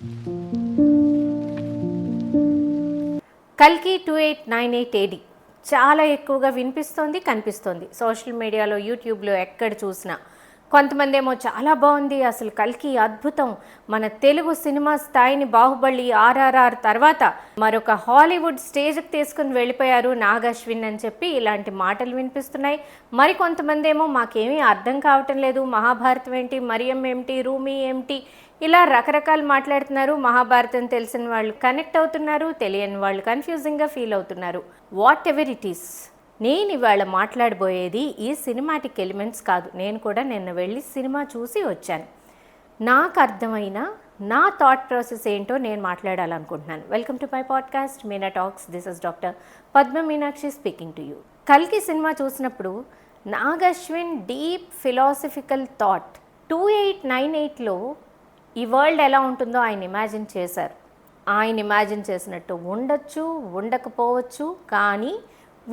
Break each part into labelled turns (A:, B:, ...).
A: కల్కి two eight nine eight AD. చాలా ఎక్కువగా వినిపిస్తోంది కనిపిస్తోంది. సోషల్ మీడియాలో యూట్యూబ్లో ఎక్కడ చూసినా. కొంతమంది ఏమో చాలా బాగుంది అసలు కల్కి అద్భుతం. మన తెలుగు సినిమా స్థాయిని బాహుబలి ఆర్ఆర్ఆర్ తర్వాత మరొక హాలీవుడ్ స్టేజ్కి తీసుకుని వెళ్ళిపోయారు నాగశ్విన్ అని చెప్పి ఇలాంటి మాటలు వినిపిస్తున్నాయి. మరి కొంతమంది ఏమో మాకేమీ అర్థం కావటం లేదు మహాభారతం ఏంటి మరియం ఏమిటి రూమి ఏమిటి ఇలా రకరకాలు మాట్లాడుతున్నారు. మహాభారతం తెలిసిన వాళ్ళు కనెక్ట్ అవుతున్నారు తెలియని వాళ్ళు కన్ఫ్యూజింగ్గా ఫీల్ అవుతున్నారు. వాట్ ఎవర్ ఇట్ ఈస్ నేను ఇవాళ మాట్లాడబోయేది ఈ సినిమాటిక్ ఎలిమెంట్స్ కాదు. నేను కూడా నిన్న వెళ్ళి సినిమా చూసి వచ్చాను. నాకు అర్థమైన నా థాట్ ప్రాసెస్ ఏంటో నేను మాట్లాడాలనుకుంటున్నాను. Welcome to my podcast Mina talks this is doctor Padma Meenakshi speaking to you కల్కి సినిమా చూసినప్పుడు Nag Ashwin deep philosophical thought two eight nine ఎయిట్లో ఈ వరల్డ్ ఎలా ఉంటుందో ఆయన ఇమాజిన్ చేశారు. ఆయన ఇమాజిన్ చేసినట్టు ఉండొచ్చు ఉండకపోవచ్చు కానీ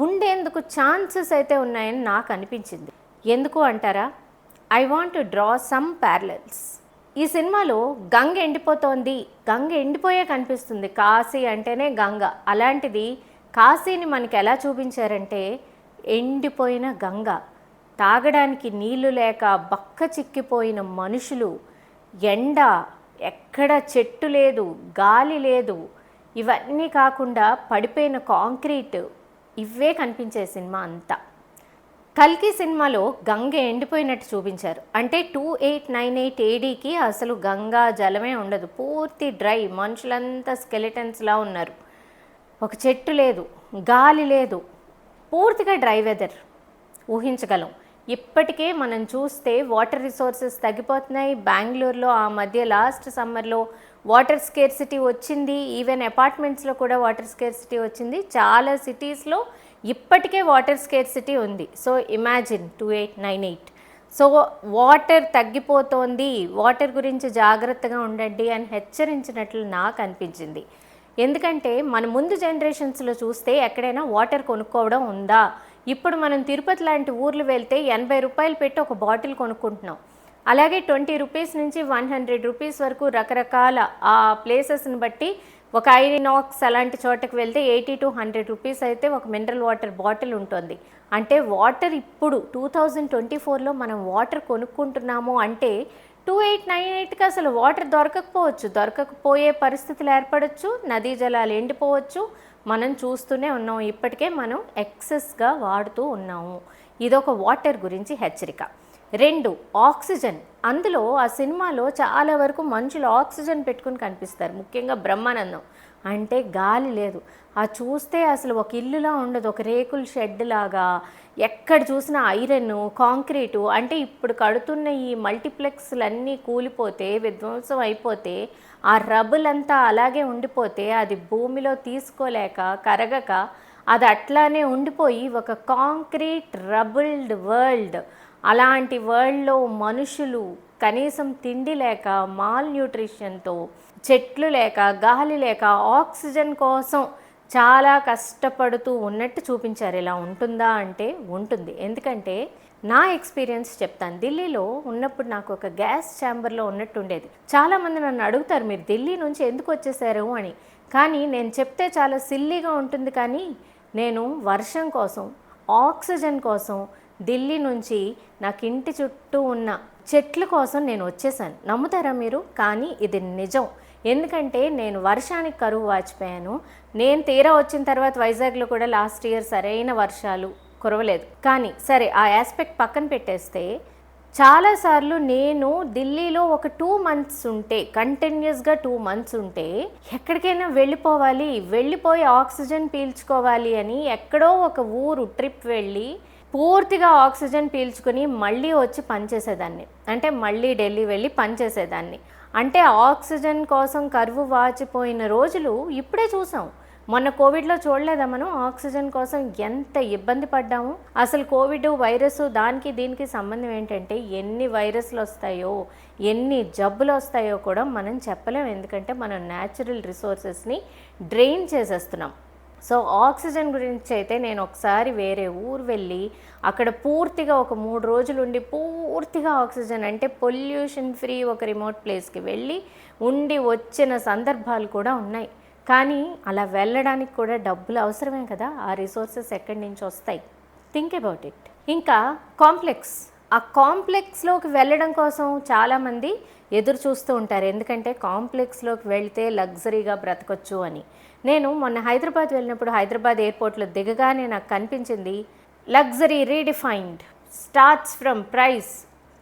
A: ఉండేందుకు ఛాన్సెస్ అయితే ఉన్నాయని నాకు అనిపించింది. ఎందుకు అంటారా? I want to draw some parallels ఈ సినిమాలో గంగ ఎండిపోతోంది. గంగ ఎండిపోయే కనిపిస్తుంది. కాశీ అంటేనే గంగ. అలాంటిది కాశీని మనకి ఎలా చూపించారంటే ఎండిపోయిన గంగ. తాగడానికి నీళ్ళు లేక బక్క చిక్కిపోయిన మనుషులు. ఎండ ఎక్కడ చెట్టు లేదు గాలి లేదు. ఇవన్నీ కాకుండా పడిపోయిన కాంక్రీట్. ఇవే కనిపించే సినిమా అంతా. కల్కి సినిమాలో గంగ ఎండిపోయినట్టు చూపించారు. అంటే టూ ఎయిట్ నైన్ ఎయిట్ ఏడీకి అసలు గంగా జలమే ఉండదు. పూర్తి డ్రై మనుషులంతా స్కెలిటన్స్లా ఉన్నారు. ఒక చెట్టు లేదు గాలి లేదు. పూర్తిగా డ్రై వెదర్ ఊహించగలం. ఇప్పటికే మనం చూస్తే వాటర్ రిసోర్సెస్ తగ్గిపోతున్నాయి. బెంగళూరులో ఆ మధ్య లాస్ట్ సమ్మర్లో వాటర్ స్కేర్సిటీ వచ్చింది. ఈవెన్ అపార్ట్మెంట్స్లో కూడా వాటర్ స్కేర్సిటీ వచ్చింది. చాలా సిటీస్లో ఇప్పటికే వాటర్ స్కేర్సిటీ ఉంది. So imagine two eight nine eight so water తగ్గిపోతోంది. Water గురించి జాగ్రత్తగా ఉండండి అని హెచ్చరించినట్లు నాకు అనిపించింది. ఎందుకంటే మన ముందు జనరేషన్స్లో చూస్తే ఎక్కడైనా వాటర్ కొనుక్కోవడం ఉందా? ఇప్పుడు మనం తిరుపతి లాంటి ఊర్లు వెళ్తే ఎనభై రూపాయలు పెట్టి ఒక బాటిల్ కొనుక్కుంటున్నాం. అలాగే ట్వంటీ రూపీస్ నుంచి వన్ హండ్రెడ్ రూపీస్ వరకు రకరకాల ఆ ప్లేసెస్ని బట్టి ఒక ఐరినాక్స్ అలాంటి చోటకి వెళ్తే ఎయిటీ టు హండ్రెడ్ రూపీస్ అయితే ఒక మినరల్ వాటర్ బాటిల్ ఉంటుంది. అంటే వాటర్ ఇప్పుడు టూ థౌజండ్ ట్వంటీ ఫోర్లో మనం వాటర్ కొనుక్కుంటున్నాము అంటే టూ ఎయిట్ నైన్ ఎయిట్కి అసలు వాటర్ దొరకకపోవచ్చు. దొరకకపోయే పరిస్థితులు ఏర్పడవచ్చు నదీ జలాలు ఎండిపోవచ్చు మనం చూస్తూనే ఉన్నాం. ఇప్పటికే మనం ఎక్సెస్గా వాడుతూ ఉన్నాము. ఇదొక వాటర్ గురించి హెచ్చరిక. రెండు ఆక్సిజన్ అందులో ఆ సినిమాలో చాలా వరకు మనుషులు ఆక్సిజన్ పెట్టుకుని కనిపిస్తారు. ముఖ్యంగా బ్రహ్మానందం. అంటే గాలి లేదు. ఆ చూస్తే అసలు ఒక ఇల్లులా ఉండదు. ఒక రేకుల షెడ్ లాగా. ఎక్కడ చూసినా ఐరన్ కాంక్రీటు అంటే ఇప్పుడు కడుతున్న ఈ మల్టీప్లెక్స్లన్నీ కూలిపోతే విధ్వంసం అయిపోతే ఆ రబుల్ అంతా అలాగే ఉండిపోతే అది భూమిలో తీసుకోలేక కరగక అది అట్లానే ఉండిపోయి ఒక కాంక్రీట్ రబుల్డ్ వరల్డ్. అలాంటి వరల్డ్లో మనుషులు కనీసం తిండి లేక మాల్ న్యూట్రిషన్తో చెట్లు లేక గాలి లేక ఆక్సిజన్ కోసం చాలా కష్టపడుతూ ఉన్నట్టు చూపించారు. ఇలా ఉంటుందా అంటే ఉంటుంది. ఎందుకంటే నా ఎక్స్పీరియన్స్ చెప్తాను. ఢిల్లీలో ఉన్నప్పుడు నాకు ఒక గ్యాస్ ఛాంబర్లో ఉన్నట్టు ఉండేది. చాలామంది నన్ను అడుగుతారు మీరు ఢిల్లీ నుంచి ఎందుకు వచ్చేసారు? అని. కానీ నేను చెప్తే చాలా సిల్లీగా ఉంటుంది. కానీ నేను వర్షం కోసం ఆక్సిజన్ కోసం ఢిల్లీ నుంచి నాకు ఇంటి చుట్టూ ఉన్న చెట్ల కోసం నేను వచ్చేసాను. నమ్ముతారా మీరు? కానీ ఇది నిజం. ఎందుకంటే నేను వర్షానికి కరువు వాచిపోయాను. నేను తీరా వచ్చిన తర్వాత వైజాగ్లో కూడా లాస్ట్ ఇయర్ సరైన వర్షాలు కురవలేదు. కానీ సరే ఆ ఆస్పెక్ట్ పక్కన పెట్టేస్తే చాలాసార్లు నేను ఢిల్లీలో ఒక టూ మంత్స్ ఉంటే కంటిన్యూస్గా టూ మంత్స్ ఉంటే ఎక్కడికైనా వెళ్ళిపోవాలి వెళ్ళిపోయి ఆక్సిజన్ పీల్చుకోవాలి అని ఎక్కడో ఒక ఊరు ట్రిప్ వెళ్ళి పూర్తిగా ఆక్సిజన్ పీల్చుకుని మళ్ళీ వచ్చి పనిచేసేదాన్ని. అంటే మళ్ళీ ఢిల్లీ వెళ్ళి పనిచేసేదాన్ని. అంటే ఆక్సిజన్ కోసం కరువు వాచిపోయిన రోజులు ఇప్పుడే చూసాం. మొన్న కోవిడ్లో చూడలేదా మనం? ఆక్సిజన్ కోసం ఎంత ఇబ్బంది పడ్డాము? అసలు కోవిడ్ వైరస్ దానికి దీనికి సంబంధం ఏంటంటే ఎన్ని వైరస్లు వస్తాయో ఎన్ని జబ్బులు వస్తాయో కూడా మనం చెప్పలేం. ఎందుకంటే మనం న్యాచురల్ రిసోర్సెస్ని డ్రైన్ చేసేస్తున్నాం. సో ఆక్సిజన్ గురించి అయితే నేను ఒకసారి వేరే ఊరు వెళ్ళి అక్కడ పూర్తిగా ఒక మూడు రోజులు ఉండి పూర్తిగా ఆక్సిజన్ అంటే పొల్యూషన్ ఫ్రీ ఒక రిమోట్ ప్లేస్కి వెళ్ళి ఉండి వచ్చిన సందర్భాలు కూడా ఉన్నాయి. కానీ అలా వెళ్ళడానికి కూడా డబ్బులు అవసరమే కదా ఆ రిసోర్సెస్ ఎక్కడి నుంచి వస్తాయి? థింక్ అబౌట్ ఇట్ ఇంకా కాంప్లెక్స్. ఆ కాంప్లెక్స్లోకి వెళ్ళడం కోసం చాలామంది ఎదురు చూస్తూ ఉంటారు. ఎందుకంటే కాంప్లెక్స్లోకి వెళ్తే లగ్జరీగా బ్రతకొచ్చు అని. నేను మొన్న హైదరాబాద్ వెళ్ళినప్పుడు హైదరాబాద్ ఎయిర్పోర్ట్లో దిగగానే నాకు కనిపించింది luxury redefined starts from price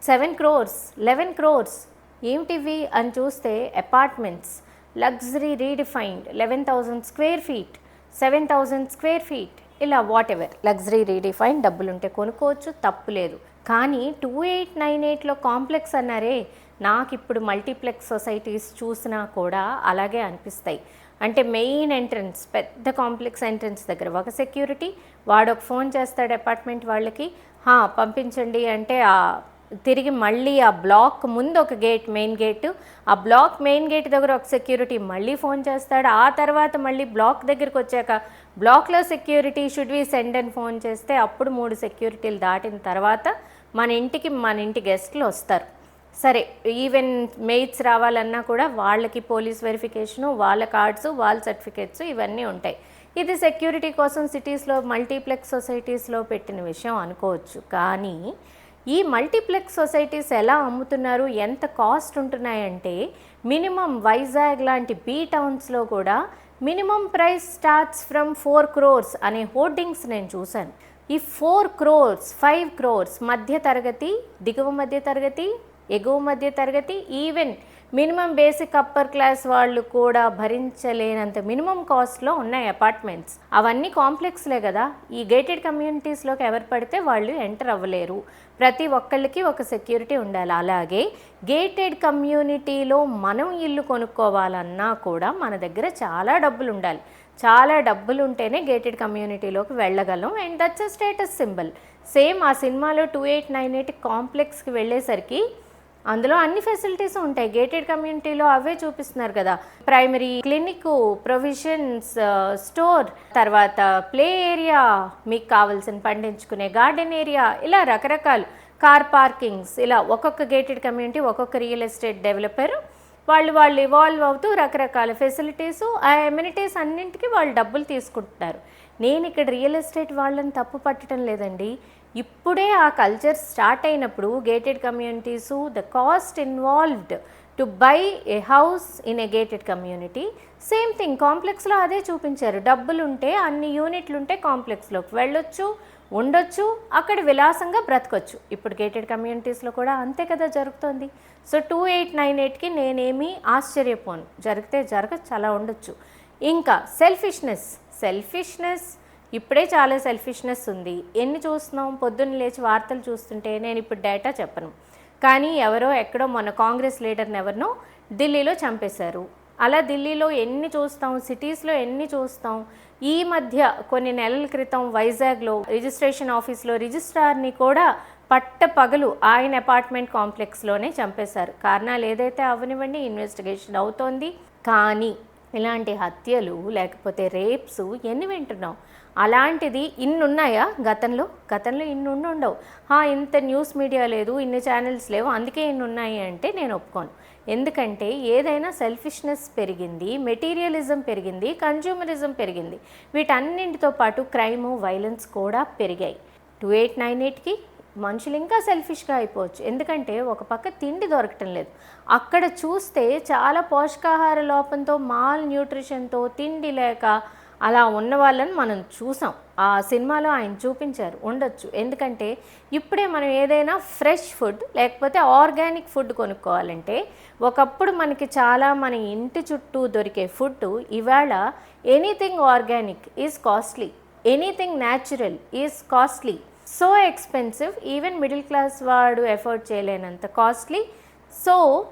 A: seven crores eleven crores ఏమిటివి? అని చూస్తే apartments luxury redefined eleven thousand square feet seven thousand square feet ఇలా వాట్ ఎవర్ లగ్జరీ రీడిఫైన్ డబ్బులుంటే కొనుక్కోవచ్చు తప్పు లేదు. కానీ టూ ఎయిట్ నైన్ ఎయిట్లో కాంప్లెక్స్ అన్నారే నాకు ఇప్పుడు మల్టీప్లెక్స్ సొసైటీస్ చూసినా కూడా అలాగే అనిపిస్తాయి. అంటే మెయిన్ ఎంట్రన్స్ పెద్ద కాంప్లెక్స్ ఎంట్రన్స్ దగ్గర. ఒక సెక్యూరిటీ వాడు ఒక ఫోన్ చేస్తాడు అపార్ట్మెంట్ వాళ్ళకి "హా, పంపించండి. అంటే ఆ తిరిగి మళ్ళీ ఆ బ్లాక్ ముందు ఒక గేట్ మెయిన్ గేటు. ఆ బ్లాక్ మెయిన్ గేట్ దగ్గర ఒక సెక్యూరిటీ మళ్ళీ ఫోన్ చేస్తాడు. ఆ తర్వాత మళ్ళీ బ్లాక్ దగ్గరికి వచ్చాక బ్లాక్లో సెక్యూరిటీ షుడ్ వి సెండ్ అని ఫోన్ చేస్తే అప్పుడు మూడు సెక్యూరిటీలు దాటిన తర్వాత మన ఇంటికి మన ఇంటి గెస్ట్లు వస్తారు. సరే ఈవెన్ మెయిట్స్ రావాలన్నా కూడా వాళ్ళకి పోలీస్ వెరిఫికేషను వాళ్ళ కార్డ్స్ వాళ్ళ సర్టిఫికేట్స్ ఇవన్నీ ఉంటాయి. ఇది సెక్యూరిటీ కోసం సిటీస్లో మల్టీప్లెక్స్ సొసైటీస్లో పెట్టిన విషయం అనుకోవచ్చు. కానీ ఈ మల్టీప్లెక్స్ సొసైటీస్ ఎలా అమ్ముతున్నారు ఎంత కాస్ట్ ఉంటున్నాయంటే మినిమం వైజాగ్ లాంటి బీ టౌన్స్లో కూడా minimum price starts from four crores అనే హోర్డింగ్స్ నేను చూశాను. ఈ ఫోర్ క్రోర్స్ ఫైవ్ క్రోర్స్ మధ్య తరగతి దిగువ మధ్య తరగతి ఎగువ మధ్య తరగతి even minimum basic upper class వాళ్ళు కూడా భరించలేనంత మినిమం కాస్ట్లో ఉన్నాయి అపార్ట్మెంట్స్ అవన్నీ కాంప్లెక్స్లే కదా. ఈ గేటెడ్ కమ్యూనిటీస్లోకి ఎవరు పడితే వాళ్ళు ఎంటర్ అవ్వలేరు. ప్రతి ఒక్కళ్ళకి ఒక సెక్యూరిటీ ఉండాలి. అలాగే గేటెడ్ కమ్యూనిటీలో మనం ఇల్లు కొనుక్కోవాలన్నా కూడా మన దగ్గర చాలా డబ్బులు ఉండాలి. చాలా డబ్బులు ఉంటేనే గేటెడ్ కమ్యూనిటీలోకి వెళ్ళగలం. And that's a status symbol same ఆ సినిమాలో టూ ఎయిట్ నైన్ ఎయిట్ కాంప్లెక్స్కి వెళ్ళేసరికి అందులో అన్ని ఫెసిలిటీస్ ఉంటాయి. గేటెడ్ కమ్యూనిటీలో అవే చూపిస్తున్నారు కదా. ప్రైమరీ క్లినిక్ ప్రొవిజన్స్ స్టోర్ తర్వాత ప్లే ఏరియా మీకు కావాల్సిన పండించుకునే గార్డెన్ ఏరియా ఇలా రకరకాలు. కార్ పార్కింగ్స్ ఇలా ఒక్కొక్క గేటెడ్ కమ్యూనిటీ ఒక్కొక్క రియల్ ఎస్టేట్ డెవలపర్ వాళ్ళు వాళ్ళు ఇవాల్వ్ అవుతూ రకరకాల ఫెసిలిటీస్ ఆ ఎమ్యూనిటీస్ అన్నింటికి వాళ్ళు డబ్బులు తీసుకుంటున్నారు. నేను ఇక్కడ రియల్ ఎస్టేట్ వాళ్ళని తప్పు పట్టడం లేదండి. ఇప్పుడే ఆ కల్చర్ స్టార్ట్ అయినప్పుడు gated communities the cost involved to buy a house in a gated community same thing కాంప్లెక్స్లో అదే చూపించారు. డబ్బులు ఉంటే అన్ని యూనిట్లు ఉంటే కాంప్లెక్స్లోకి వెళ్ళొచ్చు ఉండొచ్చు అక్కడ విలాసంగా బ్రతకొచ్చు. ఇప్పుడు గేటెడ్ కమ్యూనిటీస్లో కూడా అంతే కదా జరుగుతోంది. సో టూ ఎయిట్ నైన్ ఎయిట్కి నేనేమి ఆశ్చర్యపోను. జరిగితే జరగచ్చు అలా ఉండొచ్చు. ఇంకా సెల్ఫిష్నెస్ సెల్ఫిష్నెస్ ఇప్పుడే చాలా సెల్ఫిష్నెస్ ఉంది. ఎన్ని చూస్తున్నాం? పొద్దున్న లేచి వార్తలు చూస్తుంటే నేను ఇప్పుడు డేటా చెప్పను. కానీ ఎవరో ఎక్కడో మన కాంగ్రెస్ లీడర్ని ఎవరినో ఢిల్లీలో చంపేశారు. అలా ఢిల్లీలో ఎన్ని చూస్తాం? సిటీస్లో ఎన్ని చూస్తాం? ఈ మధ్య కొన్ని నెలల క్రితం వైజాగ్లో రిజిస్ట్రేషన్ ఆఫీస్లో రిజిస్ట్రార్ని కూడా పట్ట పగలు ఆయన అపార్ట్మెంట్ కాంప్లెక్స్లోనే చంపేశారు. కారణాలు ఏదైతే అవనివ్వండి ఇన్వెస్టిగేషన్ అవుతోంది. కానీ ఇలాంటి హత్యలు లేకపోతే రేప్స్ ఎన్ని వింటున్నాం? అలాంటిది ఇన్నున్నాయా గతంలో? గతంలో ఇన్ని ఉండవు "హా, ఇంత న్యూస్ మీడియా లేదు ఇన్ని ఛానల్స్ లేవు అందుకే ఇన్ని ఉన్నాయి అంటే నేను ఒప్పుకోను. ఎందుకంటే ఏదైనా సెల్ఫిష్నెస్ పెరిగింది మెటీరియలిజం పెరిగింది కన్జ్యూమరిజం పెరిగింది. వీటన్నింటితో పాటు క్రైము వైలెన్స్ కూడా పెరిగాయి. టూ ఎయిట్ నైన్ ఎయిట్కి మనుషులు ఇంకా సెల్ఫిష్గా అయిపోవచ్చు. ఎందుకంటే ఒక పక్క తిండి దొరకటం లేదు. అక్కడ చూస్తే చాలా పోషకాహార లోపంతో మాల్ న్యూట్రిషన్తో తిండి లేక అలా ఉన్న వాళ్ళని మనం చూసాం. ఆ సినిమాలో ఆయన చూపించారు. ఉండొచ్చు. ఎందుకంటే ఇప్పుడే మనం ఏదైనా ఫ్రెష్ ఫుడ్ లేకపోతే ఆర్గానిక్ ఫుడ్ కొనుక్కోవాలంటే ఒకప్పుడు మనకి చాలా మన ఇంటి చుట్టూ దొరికే ఫుడ్ ఇవాళ anything organic is costly. Anything natural is costly. So expensive. Even middle class వాడు ఎఫోర్డ్ చేయలేనంత కాస్ట్లీ. సో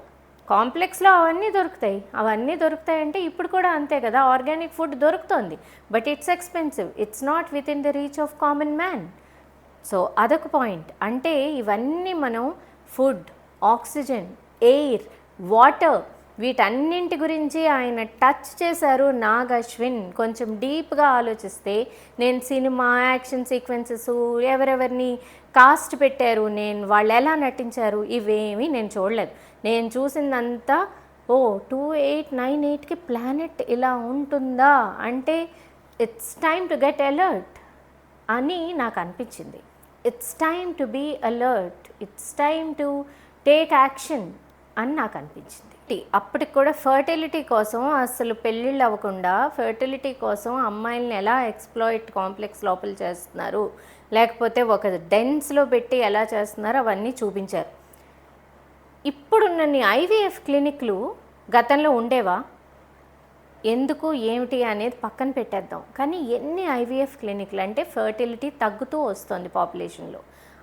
A: కాంప్లెక్స్లో అవన్నీ దొరుకుతాయి. అవన్నీ దొరుకుతాయంటే ఇప్పుడు కూడా అంతే కదా ఆర్గానిక్ ఫుడ్ దొరుకుతుంది. But it's expensive. It's not within the reach of common man. So అదొక పాయింట్. అంటే ఇవన్నీ మనం ఫుడ్ ఆక్సిజన్ ఎయిర్ వాటర్ వీటన్నింటి గురించి ఆయన టచ్ చేశారు నాగ్ అశ్విన్ కొంచెం డీప్గా ఆలోచిస్తే నేను సినిమా యాక్షన్ సీక్వెన్సెస్ ఎవరెవరిని కాస్ట్ పెట్టారు నేను వాళ్ళు ఎలా నటించారు ఇవేమీ నేను చూడలేదు. నేను చూసిందంతా ఓ టూ ఎయిట్ నైన్ ఎయిట్కి ప్లానెట్ ఇలా ఉంటుందా? అంటే it's time to get alert అని నాకు అనిపించింది. It's time to be alert it's time to take action అని నాకు అనిపించింది. అప్పటికి కూడా ఫర్టిలిటీ కోసం అసలు పెళ్ళిళ్ళు అవ్వకుండా ఫర్టిలిటీ కోసం అమ్మాయిల్ని ఎలా ఎక్స్ప్లాయిట్ కాంప్లెక్స్ లోపల చేస్తున్నారు? లేకపోతే ఒక డెన్స్లో పెట్టి ఎలా చేస్తున్నారు అవన్నీ చూపించారు. ఇప్పుడున్న ఐవీఎఫ్ క్లినిక్లు గతంలో ఉండేవా? ఎందుకు ఏమిటి అనేది పక్కన పెట్టేద్దాం. కానీ ఎన్ని ఐవీఎఫ్ క్లినిక్లు అంటే ఫర్టిలిటీ తగ్గుతూ వస్తుంది పాపులేషన్లో.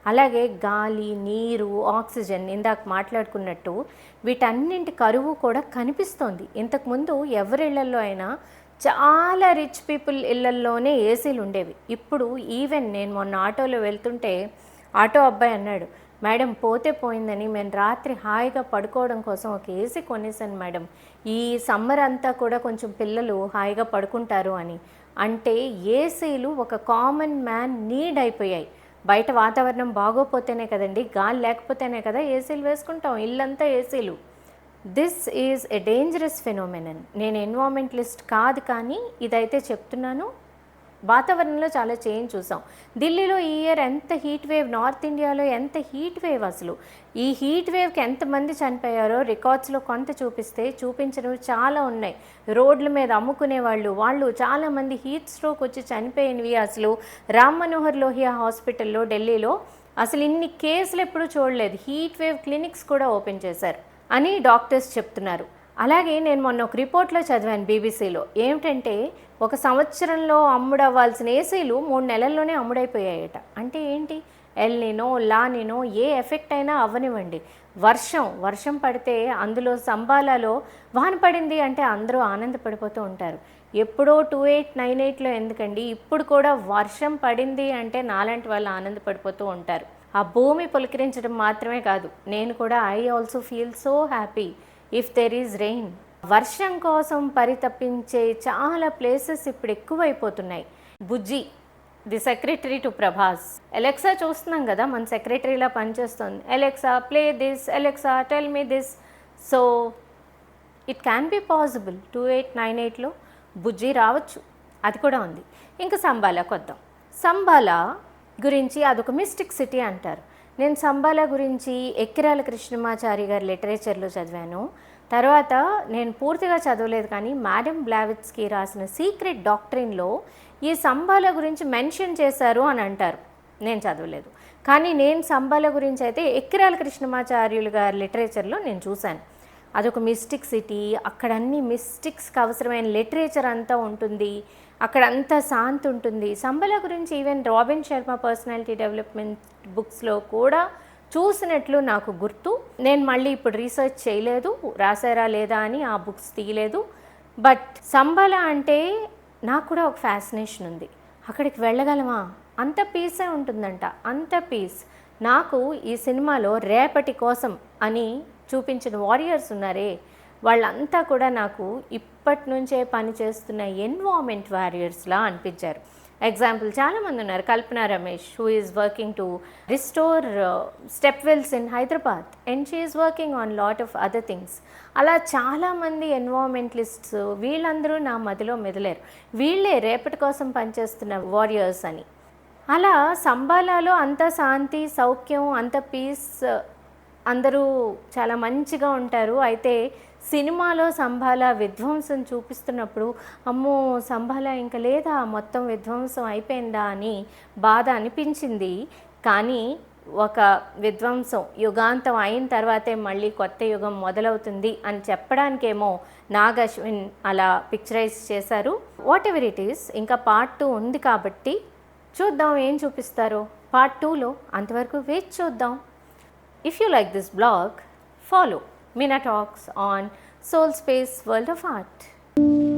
A: అలాగే గాలి నీరు ఆక్సిజన్ ఇందాక మాట్లాడుకున్నట్టు వీటన్నింటి కరువు కూడా కనిపిస్తోంది. ఇంతకుముందు ఎవరిళ్ళలో అయినా చాలా రిచ్ పీపుల్ ఇళ్ళల్లోనే ఏసీలు ఉండేవి. ఇప్పుడు ఈవెన్ నేను మొన్న ఆటోలో వెళ్తుంటే ఆటో అబ్బాయి అన్నాడు మేడం పోతే పోయిందని మేము రాత్రి హాయిగా పడుకోవడం కోసం ఒక ఏసీ కొనేసాను మేడం. ఈ సమ్మర్ అంతా కూడా కొంచెం పిల్లలు హాయిగా పడుకుంటారు అని. అంటే ఏసీలు ఒక కామన్ మ్యాన్ నీడ్ అయిపోయాయి. బయట వాతావరణం బాగోపోతేనే కదండి గాలి లేకపోతేనే కదా ఏసీలు వేసుకుంటాం. ఇల్లంతా ఏసీలు this is a dangerous phenomenon నేను ఎన్వామెంటలిస్ట్ కాదు కానీ ఇదైతే చెప్తున్నాను. వాతావరణంలో చాలా చేంజ్ చూసాం. ఢిల్లీలో ఈ ఇయర్ ఎంత హీట్ వేవ్ నార్త్ ఇండియాలో ఎంత హీట్ వేవ్ అసలు? ఈ హీట్ వేవ్కి ఎంతమంది చనిపోయారో రికార్డ్స్లో కొంత చూపిస్తే చూపించడం చాలా ఉన్నాయి. రోడ్ల మీద అమ్ముకునే వాళ్ళు వాళ్ళు చాలామంది హీట్ స్ట్రోక్ వచ్చి చనిపోయినవి అసలు. రామ్ మనోహర్ లోహియా హాస్పిటల్లో ఢిల్లీలో అసలు ఇన్ని కేసులు ఎప్పుడూ చూడలేదు. హీట్ వేవ్ క్లినిక్స్ కూడా ఓపెన్ చేశారు. అని డాక్టర్స్ చెప్తున్నారు. అలాగే నేను మొన్న ఒక రిపోర్ట్లో చదివాను బీబీసీలో. ఏమిటంటే ఒక సంవత్సరంలో అమ్ముడవ్వాల్సిన ఏసీలు మూడు నెలల్లోనే అమ్ముడైపోయాయట. అంటే ఏంటి? ఎల్నినో లానినో ఏ ఎఫెక్ట్ అయినా అవ్వనివ్వండి. వర్షం వర్షం పడితే అందులో సంబాలలో వాన పడింది అంటే అందరూ ఆనందపడిపోతూ ఉంటారు. ఎప్పుడో టూ ఎయిట్ నైన్ ఎయిట్లో ఎందుకండి? ఇప్పుడు కూడా వర్షం పడింది అంటే నాలాంటి వాళ్ళు ఆనందపడిపోతూ ఉంటారు. ఆ భూమి పులకరించడం మాత్రమే కాదు నేను కూడా I also feel so happy if there is rain వర్షం కోసం పరితపించే చాలా ప్లేసెస్ ఇప్పుడు ఎక్కువైపోతున్నాయి. Bujji the secretary to Prabhas Alexa చూస్తున్నాం కదా మన సెక్రటరీలా పనిచేస్తుంది. Alexa play this Alexa tell me this so it can be possible two eight nine ఎయిట్లో బుజ్జి రావచ్చు. అది కూడా ఉంది. ఇంకా సంబాలాకి వద్దాం సంబాలా గురించి అదొక మిస్టిక్ సిటీ అంటారు. నేను సంబాల గురించి ఎక్కిరాల కృష్ణమాచారి గారి లిటరేచర్లో చదివాను. తర్వాత నేను పూర్తిగా చదవలేదు కానీ మేడం బ్లావిట్స్కి రాసిన సీక్రెట్ డాక్టరీన్లో ఈ సంబాల గురించి మెన్షన్ చేశారు అని అంటారు. నేను చదవలేదు. కానీ నేను సంబాల గురించి అయితే ఎక్కిరాల కృష్ణమాచార్యులు గారి లిటరేచర్లో నేను చూశాను. అదొక మిస్టిక్ సిటీ. అక్కడ అన్ని మిస్టిక్స్కి అవసరమైన లిటరేచర్ అంతా ఉంటుంది. అక్కడ అంత శాంతి ఉంటుంది. సంబల గురించి even Robin Sharma personality development బుక్స్లో కూడా చూసినట్లు నాకు గుర్తు. నేను మళ్ళీ ఇప్పుడు రీసెర్చ్ చేయలేదు రాసారా లేదా అని ఆ బుక్స్ తీయలేదు. బట్ సంబల అంటే నాకు కూడా ఒక ఫ్యాసినేషన్ ఉంది. అక్కడికి వెళ్ళగలమా? అంత పీసే ఉంటుందంట. అంత పీస్. నాకు ఈ సినిమాలో రేపటి కోసం అని చూపించిన వారియర్స్ ఉన్నారే వాళ్ళంతా కూడా నాకు ఇప్పటి నుంచే పనిచేస్తున్న ఎన్వామెంట్ వారియర్స్లా అనిపించారు. ఎగ్జాంపుల్ చాలామంది ఉన్నారు. Kalpana Ramesh who is working to restore step wells in Hyderabad and she is working on lot of other things అలా చాలామంది ఎన్వామెంటలిస్ట్స్ వీళ్ళందరూ నా మదిలో మెదలేరు. వీళ్ళే రేపటి కోసం పనిచేస్తున్న వారియర్స్ అని. అలా సంబాలాలో అంత శాంతి సౌఖ్యం అంత పీస్ అందరూ చాలా మంచిగా ఉంటారు. అయితే సినిమాలో సంభాల విధ్వంసం చూపిస్తున్నప్పుడు అమ్మో సంభాల ఇంకా లేదా మొత్తం విధ్వంసం అయిపోయిందా అని బాధ అనిపించింది. కానీ ఒక విధ్వంసం యుగాంతం అయిన తర్వాతే మళ్ళీ కొత్త యుగం మొదలవుతుంది అని చెప్పడానికేమో నాగ్ అశ్విన్ అలా పిక్చరైజ్ చేశారు. వాట్ ఎవర్ ఇట్ ఈస్ ఇంకా పార్ట్ టూ ఉంది కాబట్టి చూద్దాం ఏం చూపిస్తారో. పార్ట్ టూలో అంతవరకు వేచి చూద్దాం. If you like this blog follow Mina Talks on Soul Space World of Art.